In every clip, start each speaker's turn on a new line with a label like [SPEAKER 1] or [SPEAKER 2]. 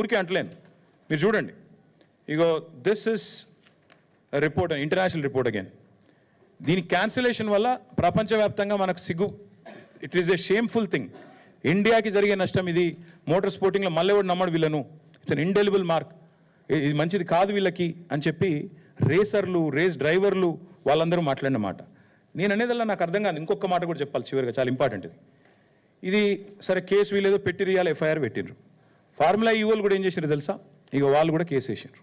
[SPEAKER 1] ఊరికే అంటలేను. మీరు చూడండి. ఇగో this is report international report again దీని క్యాన్సిలేషన్ వల్ల ప్రపంచవ్యాప్తంగా మనకు సిగ్గు it is a shameful thing ఇండియాకి జరిగే నష్టం ఇది. మోటార్ స్పోర్టింగ్లో మళ్ళీ కూడా నమ్మడు వీళ్ళను. ఇట్స్ అన్ ఇండెలిబుల్ మార్క్ ఇది మంచిది కాదు వీళ్ళకి అని చెప్పి రేసర్లు రేస్ డ్రైవర్లు వాళ్ళందరూ మాట్లాడిన మాట. నేను అనేదల్లా నాకు అర్థం కాదు. ఇంకొక మాట కూడా చెప్పాలి చివరిగా. చాలా ఇంపార్టెంట్ ఇది. ఇది సరే కేసు వీళ్ళేదో పెట్టి రియాలి ఎఫ్ఐఆర్ పెట్టిండ్రు. ఫార్ములా ఈవోలు కూడా ఏం చేసిండ్రు తెలుసా? ఇక వాళ్ళు కూడా కేసు వేసారు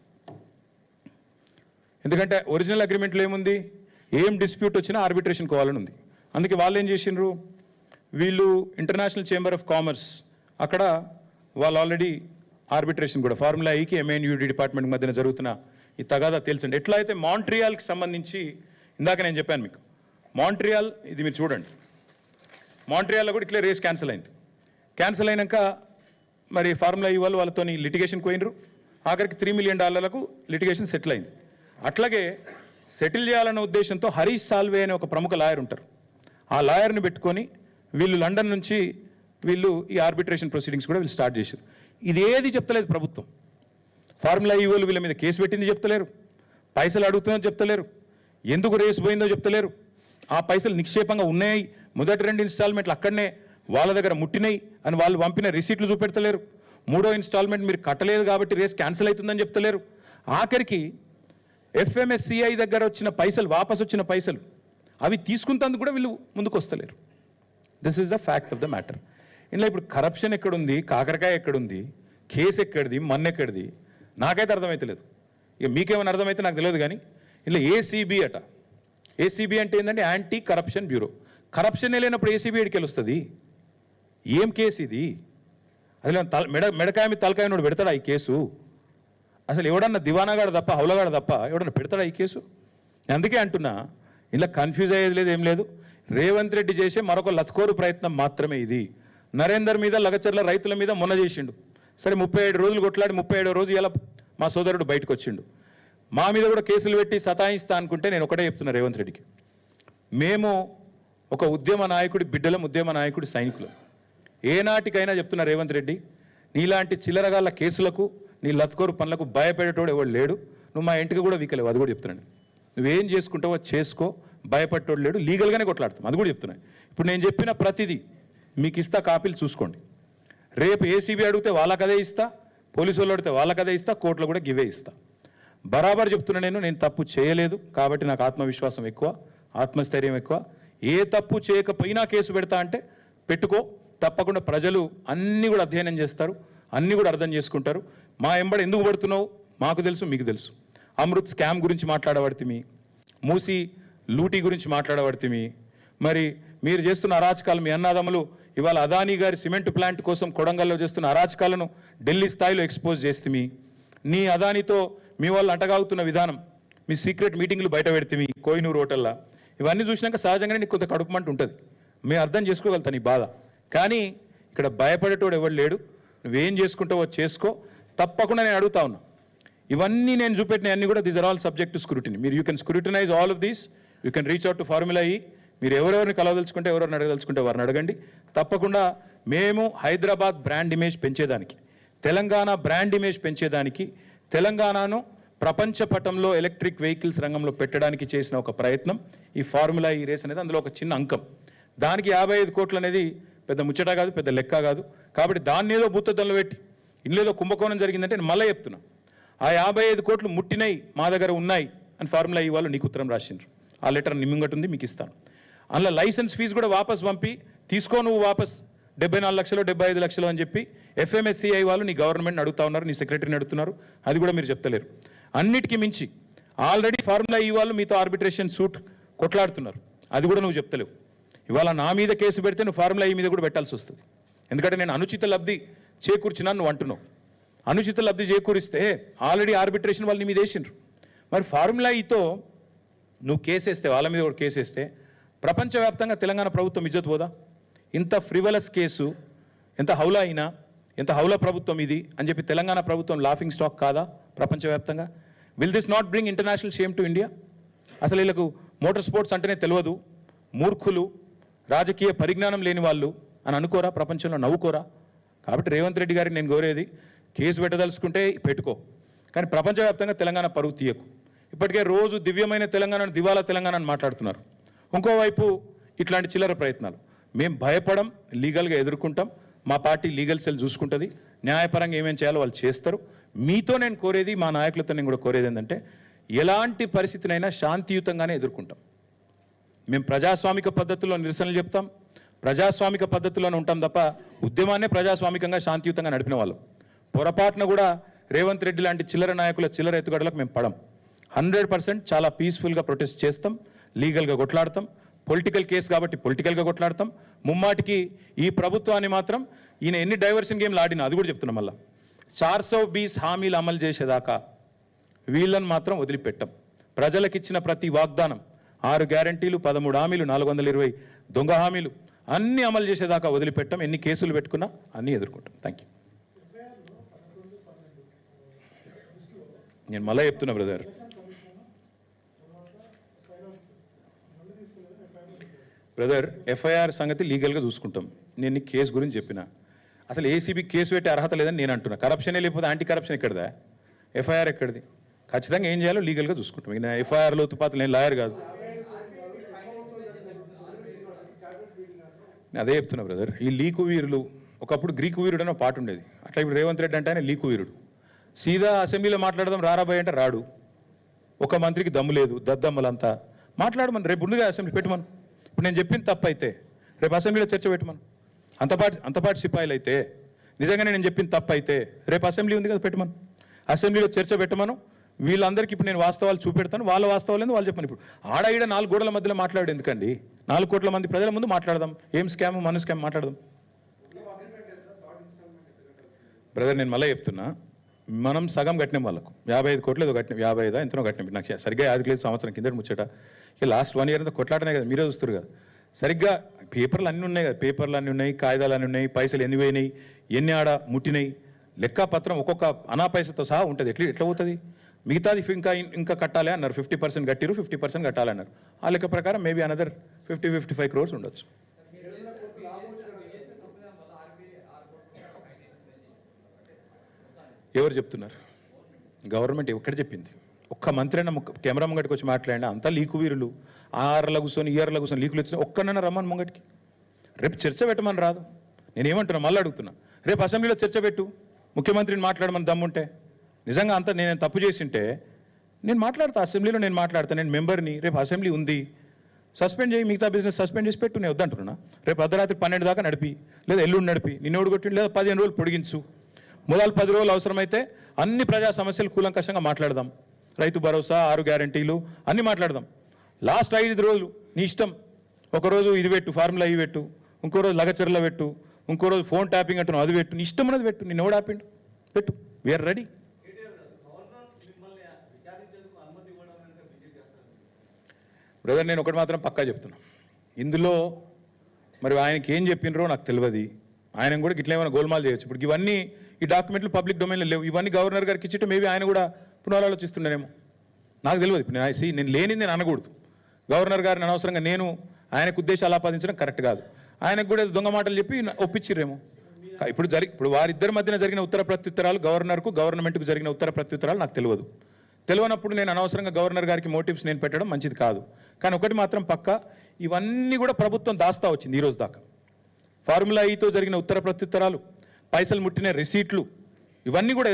[SPEAKER 1] ఎందుకంటే ఒరిజినల్ అగ్రిమెంట్లో ఏముంది? ఏం డిస్ప్యూట్ వచ్చినా ఆర్బిట్రేషన్ కావాలని ఉంది. అందుకే వాళ్ళు ఏం చేసిండ్రు? వీళ్ళు ఇంటర్నేషనల్ చేంబర్ ఆఫ్ కామర్స్ అక్కడ వాళ్ళు ఆల్రెడీ ఆర్బిట్రేషన్ కూడా ఫార్ములా ఐకి ఎంఎన్యూడి డిపార్ట్మెంట్ మధ్యన జరుగుతున్న ఈ తగాదా తెలుసండి ఎట్లా అయితే మాంట్రియాల్కి సంబంధించి ఇందాక నేను చెప్పాను మీకు మాంట్రియాల్ ఇది మీరు చూడండి. మాంట్రియాల్లో కూడా ఇట్లే రేస్ క్యాన్సిల్ అయింది. క్యాన్సిల్ అయినాక మరి ఫార్ములా ఇవ్వాలి వాళ్ళతో లిటిగేషన్ పోయినరు ఆఖరికి త్రీ మిలియన్ డాలర్లకు లిటిగేషన్ సెటిల్ అయింది. అట్లాగే సెటిల్ చేయాలన్న ఉద్దేశంతో హరీష్ సాల్వే అనే ఒక ప్రముఖ లాయర్ ఉంటారు. ఆ లాయర్ని పెట్టుకొని వీళ్ళు లండన్ నుంచి వీళ్ళు ఈ ఆర్బిట్రేషన్ ప్రొసీడింగ్స్ కూడా వీళ్ళు స్టార్ట్ చేశారు. ఇదేది చెప్తలేదు ప్రభుత్వం. ఫార్ములా ఈవోలు వీళ్ళ మీద కేసు పెట్టింది చెప్తలేరు. పైసలు అడుగుతుందో చెప్తలేరు. ఎందుకు రేసు పోయిందో చెప్తలేరు. ఆ పైసలు నిక్షేపంగా ఉన్నాయి. మొదటి రెండు ఇన్స్టాల్మెంట్లు అక్కడనే వాళ్ళ దగ్గర ముట్టినాయి అని వాళ్ళు పంపిన రిసీట్లు చూపెడతలేరు. మూడో ఇన్స్టాల్మెంట్ మీరు కట్టలేదు కాబట్టి రేస్ క్యాన్సిల్ అవుతుందని చెప్తలేరు. ఆఖరికి ఎఫ్ఎంఎస్సిఐ దగ్గర వచ్చిన పైసలు వాపస్ వచ్చిన పైసలు అవి తీసుకుంటందుకు కూడా వీళ్ళు ముందుకు వస్తలేరు this is the fact of the matter ఇంట్లో ఇప్పుడు కరప్షన్ ఎక్కడుంది కాకరకాయ ఎక్కడుంది కేసు ఎక్కడిది మన్ ఎక్కడిది? నాకైతే అర్థమైతలేదు ఇక మీకేమైనా అర్థమైతే నాకు తెలియదు కానీ ఇందులో ఏసీబీ అట. ఏసీబీ అంటే ఏంటంటే యాంటీ కరప్షన్ బ్యూరో కరప్షన్ లేనప్పుడు ఏసీబీ ఎడికి వస్తుంది ఏం కేసు ఇది? అసలు తల మెడ మెడకాయ మీద తలకాయ నోడు పెడతాడా ఈ కేసు? అసలు ఎవడన్నా దివానాగాడు తప్ప హౌలగాడు తప్ప ఎవడన్నా పెడతాడా ఈ కేసు? నేను అందుకే అంటున్నా ఇలా కన్ఫ్యూజ్ అయ్యేది లేదు ఏం లేదు. రేవంత్ రెడ్డి చేసే మరొక లస్కోరు ప్రయత్నం మాత్రమే ఇది. నరేందర్ మీద లగచర్ల రైతుల మీద మొన్న చేసిండు. సరే ముప్పై ఏడు రోజులు కొట్లాడి ముప్పై ఏడో రోజు ఇలా మా సోదరుడు బయటకు వచ్చిండు మా మీద కూడా కేసులు పెట్టి సతాయిస్తా అనుకుంటే నేను ఒకటే చెప్తున్నా రేవంత్ రెడ్డికి. మేము ఒక ఉద్యమ నాయకుడి బిడ్డలం ఉద్యమ నాయకుడి సైనికులం. ఏనాటికైనా చెప్తున్నా రేవంత్ రెడ్డి నీలాంటి చిల్లరగాళ్ళ కేసులకు నీ లత్కోరు పనులకు భయపడేటోడు ఎవడు లేడు. నువ్వు మా ఇంటికి కూడా వీకలేవు అది కూడా చెప్తున్నాను నువ్వేం చేసుకుంటావో చేసుకో భయపడేటోడు లేడు లీగల్గానే కొట్లాడతాం అది కూడా చెప్తున్నాను ఇప్పుడు నేను చెప్పిన ప్రతిదీ మీకు ఇస్తా కాపీలు చూసుకోండి. రేపు ఏసీబీ అడిగితే వాళ్ళకదే ఇస్తా పోలీసు వాళ్ళు అడిగితే వాళ్ళకదే ఇస్తా కోర్టులో కూడా గివే ఇస్తా. బరాబర్ చెప్తున్నా నేను నేను తప్పు చేయలేదు కాబట్టి నాకు ఆత్మవిశ్వాసం ఎక్కువ ఆత్మస్థైర్యం ఎక్కువ. ఏ తప్పు చేయకపోయినా కేసు పెడతా అంటే పెట్టుకో తప్పకుండా ప్రజలు అన్నీ కూడా అధ్యయనం చేస్తారు అన్నీ కూడా అర్థం చేసుకుంటారు. మా ఎంబడి ఎందుకు పడుతున్నావు? మాకు తెలుసు మీకు తెలుసు. అమృత్ స్కామ్ గురించి మాట్లాడబడితే మూసి లూటీ గురించి మాట్లాడబడితే మరి మీరు చేస్తున్న అరాచకాలు మీ అన్నాదమ్ములు ఇవాళ అదానీ గారి సిమెంట్ ప్లాంట్ కోసం కొడంగల్లో చేస్తున్న అరాచకాలను ఢిల్లీ స్థాయిలో ఎక్స్పోజ్ చేస్తే నీ అదానితో మీ వాళ్ళు అంటగాగుతున్న విధానం మీ సీక్రెట్ మీటింగ్లు బయట పెడితే కోహినూరు హోటల్లా. ఇవన్నీ చూసినాక సహజంగానే నీకు కొంత కడుపుమంట ఉంటుంది. మేము అర్థం చేసుకోగలుగుతా నీ బాధ. కానీ ఇక్కడ భయపడేటోడు ఎవడు లేడు. నువ్వేం చేసుకుంటావో చేసుకో. తప్పకుండా నేను అడుగుతా ఉన్నా. ఇవన్నీ నేను చూపెట్టిన అన్ని కూడా these are all subject to scrutiny మీరు you can scrutinise all of these you can reach out to formula ఈ మీరు ఎవరెవరిని కలవదలుచుకుంటే ఎవరెవరిని అడగదలుచుకుంటే వారిని అడగండి. తప్పకుండా మేము హైదరాబాద్ బ్రాండ్ ఇమేజ్ పెంచేదానికి తెలంగాణ బ్రాండ్ ఇమేజ్ పెంచేదానికి తెలంగాణను ప్రపంచ పటంలో ఎలక్ట్రిక్ వెహికల్స్ రంగంలో పెట్టడానికి చేసిన ఒక ప్రయత్నం ఈ ఫార్ములా ఈ రేస్ అనేది అందులో ఒక చిన్న అంకం. దానికి యాభై ఐదు కోట్లు అనేది పెద్ద ముచ్చట కాదు పెద్ద లెక్క కాదు. కాబట్టి దాన్ని ఏదో భూతద్దంలో పెట్టి ఇల్లేదో కుంభకోణం జరిగిందంటే నేను మళ్ళీ చెప్తున్నా. ఆ యాభై ఐదు కోట్లు ముట్టినాయి మా దగ్గర ఉన్నాయి అని ఫార్ములా అయ్యి వాళ్ళు నీకు ఉత్తరం రాసిండ్రు. ఆ లెటర్ నిమ్మింగట్ ఉంది మీకు ఇస్తాను. అందులో లైసెన్స్ ఫీజు కూడా వాపస్ పంపి తీసుకో నువ్వు వాపస్. డెబ్బై నాలుగు లక్షలు డెబ్బై ఐదు లక్షలు అని చెప్పి ఎఫ్ఎంఎస్సిఐ వాళ్ళు నీ గవర్నమెంట్ని అడుగుతా ఉన్నారు నీ సెక్రటరీని అడుగుతున్నారు. అది కూడా మీరు చెప్తలేరు. అన్నిటికీ మించి ఆల్రెడీ ఫార్ములా ఈ వాళ్ళు మీతో ఆర్బిట్రేషన్ సూట్ కొట్లాడుతున్నారు. అది కూడా నువ్వు చెప్తలేవు. ఇవాళ నా మీద కేసు పెడితే నువ్వు ఫార్ములా ఈ మీద కూడా పెట్టాల్సి వస్తుంది. ఎందుకంటే నేను అనుచిత లబ్ధి చేకూర్చినా నువ్వు అంటున్నావు. అనుచిత లబ్ధి చేకూరిస్తే ఆల్రెడీ ఆర్బిట్రేషన్ వాళ్ళు నీ మీద వేసిండ్రు. మరి ఫార్ములా ఈతో నువ్వు కేసేస్తే వాళ్ళ మీద కూడా కేసేస్తే ప్రపంచవ్యాప్తంగా తెలంగాణ ప్రభుత్వం ఇజ్జత్ పోదా? ఇంత ఫ్రివలస్ కేసు ఎంత హౌలా అయినా ఎంత హౌలా ప్రభుత్వం ఇది అని చెప్పి తెలంగాణ ప్రభుత్వం లాఫింగ్ స్టాక్ కాదా ప్రపంచవ్యాప్తంగా? Will this not bring international shame to India అసలు వీళ్ళకు మోటార్ స్పోర్ట్స్ అంటేనే తెలియదు. మూర్ఖులు రాజకీయ పరిజ్ఞానం లేని వాళ్ళు అని అనుకోరా ప్రపంచంలో నవ్వుకోరా? కాబట్టి రేవంత్ రెడ్డి గారికి నేను కోరేది కేసు పెట్టదలుచుకుంటే పెట్టుకో. కానీ ప్రపంచవ్యాప్తంగా తెలంగాణ పరువు తీయకు. ఇప్పటికే రోజు దివ్యమైన తెలంగాణను దివాలా తెలంగాణ అని మాట్లాడుతున్నారు. ఇంకోవైపు ఇట్లాంటి చిల్లర ప్రయత్నాలు. మేము భయపడం లీగల్గా ఎదుర్కొంటాం. మా పార్టీ లీగల్ సెల్ చూసుకుంటుంది. న్యాయపరంగా ఏమేం చేయాలో వాళ్ళు చేస్తారు. మీతో నేను కోరేది మా నాయకులతో నేను కూడా కోరేది ఏంటంటే ఎలాంటి పరిస్థితినైనా శాంతియుతంగానే ఎదుర్కొంటాం. మేము ప్రజాస్వామిక పద్ధతిలో నిరసనలు చెప్తాం. ప్రజాస్వామిక పద్ధతిలోనే ఉంటాం తప్ప ఉద్యమాన్నే ప్రజాస్వామికంగా శాంతియుతంగా నడిపిన వాళ్ళం. పొరపాటున కూడా రేవంత్ రెడ్డి లాంటి చిల్లర నాయకుల చిల్లర ఎత్తుగడలకు మేము పడం. హండ్రెడ్ పర్సెంట్ చాలా పీస్ఫుల్గా ప్రొటెస్ట్ చేస్తాం. లీగల్గా కొట్లాడతాం. పొలిటికల్ కేసు కాబట్టి పొలిటికల్గా కొట్లాడతాం. ముమ్మాటికి ఈ ప్రభుత్వాన్ని మాత్రం ఈయన ఎన్ని డైవర్షన్ గేమ్లు ఆడినా అది కూడా చెప్తున్నాం మళ్ళీ. చార్సో బీస్ హామీలు అమలు చేసేదాకా వీళ్ళని మాత్రం వదిలిపెట్టం. ప్రజలకిచ్చిన ప్రతి వాగ్దానం ఆరు గ్యారంటీలు పదమూడు హామీలు నాలుగు వందల ఇరవై దొంగ హామీలు. అన్ని అమలు చేసేదాకా వదిలిపెట్టం. ఎన్ని కేసులు పెట్టుకున్నా అన్నీ ఎదుర్కొంటాం. థ్యాంక్ యూ నేను మళ్ళీ చెప్తున్నా బ్రదర్ బ్రదర్ ఎఫ్ఐఆర్ సంగతి లీగల్గా చూసుకుంటాం. నేను నీకు కేసు గురించి చెప్పిన. అసలు ఏసీబీ కేసు పెట్టే అర్హత లేదని నేను అంటున్నా. కరప్షనే లేకపోతే యాంటీ కరప్షన్ ఎక్కడదా ఎఫ్ఐఆర్ ఎక్కడిది? ఖచ్చితంగా ఏం చేయాలో లీగల్గా చూసుకుంటాం. ఇక ఎఫ్ఐఆర్లో తుపాతులు నేను లాయర్ కాదు. నేను అదే చెప్తున్నా బ్రదర్ ఈ లీకు వీరులు ఒకప్పుడు గ్రీకు వీరుడు అనే పాట ఉండేది. అట్లా ఇప్పుడు రేవంత్ రెడ్డి అంటే ఆయన లీకు వీరుడు. సీదా అసెంబ్లీలో మాట్లాడదాం రారాబాయ్ అంటే రాడు. ఒక మంత్రికి దమ్ము లేదు దద్దమ్మలంతా. మాట్లాడమని రేపు ముందుగా అసెంబ్లీ పెట్టమను. ఇప్పుడు నేను చెప్పింది తప్పైతే అయితే రేపు అసెంబ్లీలో చర్చ పెట్టమను. అంతపాటి అంతపాటి సిపాయిలు అయితే నిజంగానే నేను చెప్పింది తప్పైతే అయితే రేపు అసెంబ్లీ ఉంది కదా పెట్టమను. అసెంబ్లీలో చర్చ పెట్టమను వీళ్ళందరికీ ఇప్పుడు నేను వాస్తవాలు చూపెడతాను. వాళ్ళ వాస్తవాలు వాళ్ళు చెప్పను ఇప్పుడు. ఆడ ఈడ నాలుగు గోడల మధ్యలో మాట్లాడు ఎందుకండి? నాలుగు కోట్ల మంది ప్రజల ముందు మాట్లాడదాం. ఏం స్కామ్? మన స్కామ్ మాట్లాడదాం. బ్రదర్ నేను మళ్ళీ చెప్తున్నా. మనం సగం కట్టినాం వాళ్ళకు. యాభై ఐదు కోట్లు ఏదో కట్టిన. యాభై ఐదా? ఎంతనో కట్టినాం. నాకు సరిగ్గా యాది లేదు సంవత్సరం కింద ముచ్చట. ఇక లాస్ట్ వన్ ఇయర్ అంతా కొట్లాటనే కదా. మీరే చూస్తారు కదా. సరిగ్గా పేపర్లు అన్నీ ఉన్నాయి కదా. పేపర్లు అన్నీ ఉన్నాయి కాగితాలు అన్నీ ఉన్నాయి పైసలు ఎన్ని పోయినాయి ఎన్ని ఆడ ముట్టినాయి. లెక్కపత్రం ఒక్కొక్క అనా పైసతో సహా ఉంటుంది. ఎట్లా ఎట్లా పోతుంది? మిగతాది ఇంకా ఇంకా కట్టాలి అన్నారు. ఫిఫ్టీ పర్సెంట్ కట్టిరు ఫిఫ్టీ పర్సెంట్ కట్టాలి అన్నారు ఆ లెక్క ప్రకారం maybe another fifty fifty five crores ఉండొచ్చు. ఎవరు చెప్తున్నారు? గవర్నమెంట్ ఎక్కడ చెప్పింది. ఒక్క మంత్రి అయినా కెమెరా ముంగటికి వచ్చి మాట్లాడినా అంతా లీకు వీరులు. ఆర్ల కూర్చొని ఈఆర్ల కూర్చొని లీకులు వచ్చిన ఒక్కనన్నా రమ్మని ముంగటికి. రేపు చర్చ పెట్టమని రాదు. నేనేమంటున్నా? మళ్ళీ అడుగుతున్నా. రేపు అసెంబ్లీలో చర్చ పెట్టు. ముఖ్యమంత్రిని మాట్లాడమని దమ్ముంటే. నిజంగా అంతా నేను తప్పు చేసింటే నేను మాట్లాడతా అసెంబ్లీలో నేను మాట్లాడతా నేను మెంబర్ని రేపు అసెంబ్లీ ఉంది సస్పెండ్ చేయి మిగతా బిజినెస్ సస్పెండ్ చేసి పెట్టు నేను వద్దంటున్నా. రేపు అర్ధరాత్రి పన్నెండు దాకా నడిపి లేదా ఎల్లుండి నడిపి నిన్నోడు ఓడిగొట్టి లేదా పదిహేను రోజులు పొడిగించు. మొదలు పది రోజులు అవసరమైతే అన్ని ప్రజా సమస్యలు కూలంకషంగా మాట్లాడదాం. రైతు భరోసా ఆరు గ్యారంటీలు అన్నీ మాట్లాడదాం. లాస్ట్ ఐదు రోజులు నీ ఇష్టం. ఒకరోజు ఇది పెట్టు ఫార్ములా ఇవి పెట్టు ఇంకో రోజు లగచర్ల పెట్టు ఇంకో రోజు ఫోన్ ట్యాపింగ్ అంటున్నావు అది పెట్టు నీ ఇష్టం ఉన్నది పెట్టు నిన్న ఎవడు ఆపిండు? పెట్టు వీఆర్ రెడీ బ్రదర్ నేను ఒకటి మాత్రం పక్కా చెప్తున్నా. ఇందులో మరి ఆయనకి ఏం చెప్పినరో నాకు తెలియదు ఆయన కూడా ఇట్లా ఏమైనా గోల్మాల్ చేయొచ్చు. ఇప్పుడు ఇవన్నీ ఈ డాక్యుమెంట్లు పబ్లిక్ డొమైన్లో లేవు. ఇవన్నీ గవర్నర్ గారికి ఇచ్చిట్టు మేబీ ఆయన కూడా పునరాలోచిస్తున్నారేమో నాకు తెలియదు ఇప్పుడు నేను see, నేను లేనిది నేను అనకూడదు. గవర్నర్ గారిని అనవసరంగా నేను ఆయనకు ఉద్దేశాలు ఆపాదించడం కరెక్ట్ కాదు. ఆయనకు కూడా దొంగ మాటలు చెప్పి ఒప్పించిర్రేమో. ఇప్పుడు జరి ఇప్పుడు వారిద్దరి మధ్యన జరిగిన ఉత్తర ప్రత్యుత్తరాలు గవర్నర్కు గవర్నమెంట్కు జరిగిన ఉత్తర ప్రత్యుత్తరాలు నాకు తెలియదు తెలియనప్పుడు నేను అనవసరంగా గవర్నర్ గారికి మోటివ్స్ నేను పెట్టడం మంచిది కాదు. కానీ ఒకటి మాత్రం పక్క ఇవన్నీ కూడా ప్రభుత్వం దాస్తా వచ్చింది ఈరోజు దాకా. ఫార్ములా ఈతో జరిగిన ఉత్తర ప్రత్యుత్తరాలు పైసలు ముట్టిన రిసీట్లు ఇవన్నీ కూడా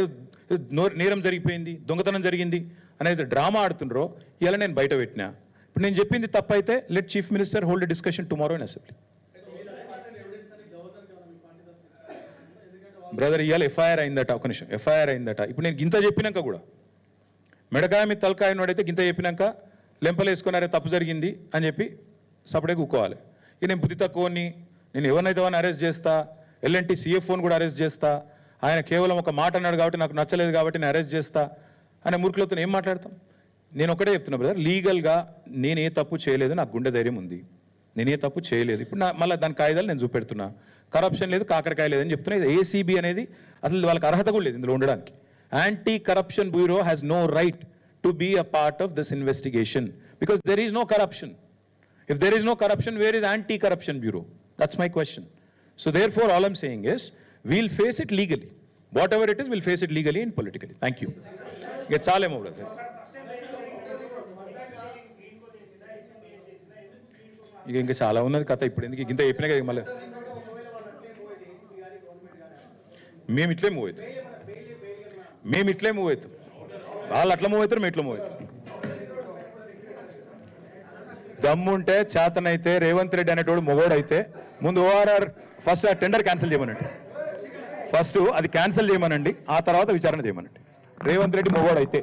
[SPEAKER 1] నేరం జరిగిపోయింది దొంగతనం జరిగింది అనేది డ్రామా ఆడుతుండ్రో ఇలా నేను బయట పెట్టినా. ఇప్పుడు నేను చెప్పింది తప్పైతే let chief minister hold discussion tomorrow in assembly. Brother ఇవాళ ఎఫ్ఐఆర్ అయిందట ఒక నిమిషం ఎఫ్ఐఆర్ అయిందట. ఇప్పుడు నేను ఇంత చెప్పినాక కూడా మెడకాయ మీద తలకాయ నోడైతే గింత చెప్పినాక లెంపలేసుకున్నారే తప్పు జరిగింది అని చెప్పి సపడే కూకోవాలి ఇక నేను బుద్ధి తక్కువని నేను ఎవరినైతే వాడిని అరెస్ట్ చేస్తా ఎల్ఎన్టీ సీఎఫ్ఓని కూడా అరెస్ట్ చేస్తా ఆయన కేవలం ఒక మాట అన్నాడు కాబట్టి నాకు నచ్చలేదు కాబట్టి నేను అరెస్ట్ చేస్తా అనే మురుకులతో ఏం మాట్లాడతాం? నేను ఒకటే చెప్తున్నా బ్రదర్ లీగల్గా నేను ఏ తప్పు చేయలేదు నాకు గుండె ధైర్యం ఉంది. నేను ఏ తప్పు చేయలేదు. ఇప్పుడు నా మళ్ళీ దాని కాయిదాలు నేను చూపెడుతున్నా. కరప్షన్ లేదు కాకరకాయ లేదని చెప్తున్నా. ఇది ఏసీబీ అనేది అసలు వాళ్ళకి అర్హత కూడా లేదు ఇందులో ఉండడానికి. Anti corruption bureau has no right to be a part of this investigation because there is no corruption if there there no corruption where where anti corruption bureau that's my question so therefore all am saying is we'll face it legally whatever it is will face it legally and politically thank you ఇక చాలేమో brother ఇక ఇంకా చాలా ఉన్నది కథ ఇప్పుడు. ఎందుకు? ఇంత చెప్పినా కదా మళ్ళీ. మేము ఇట్లే మూవ్ అవుతాం. మేము ఇట్లే మూవ్ అవుతాం. వాళ్ళు అట్లా మూవ్ అవుతారు మేము ఇట్లా మూవ్ అవుతాం. దమ్ముంటే చేతనైతే రేవంత్ రెడ్డి అనేటోడు మొగోడైతే ముందు ఓఆర్ఆర్ ఫస్ట్ ఆ టెండర్ క్యాన్సిల్ చేయమనండి. ఫస్ట్ అది క్యాన్సిల్ చేయమనండి ఆ తర్వాత విచారణ చేయమనండి. రేవంత్ రెడ్డి మొగోడైతే.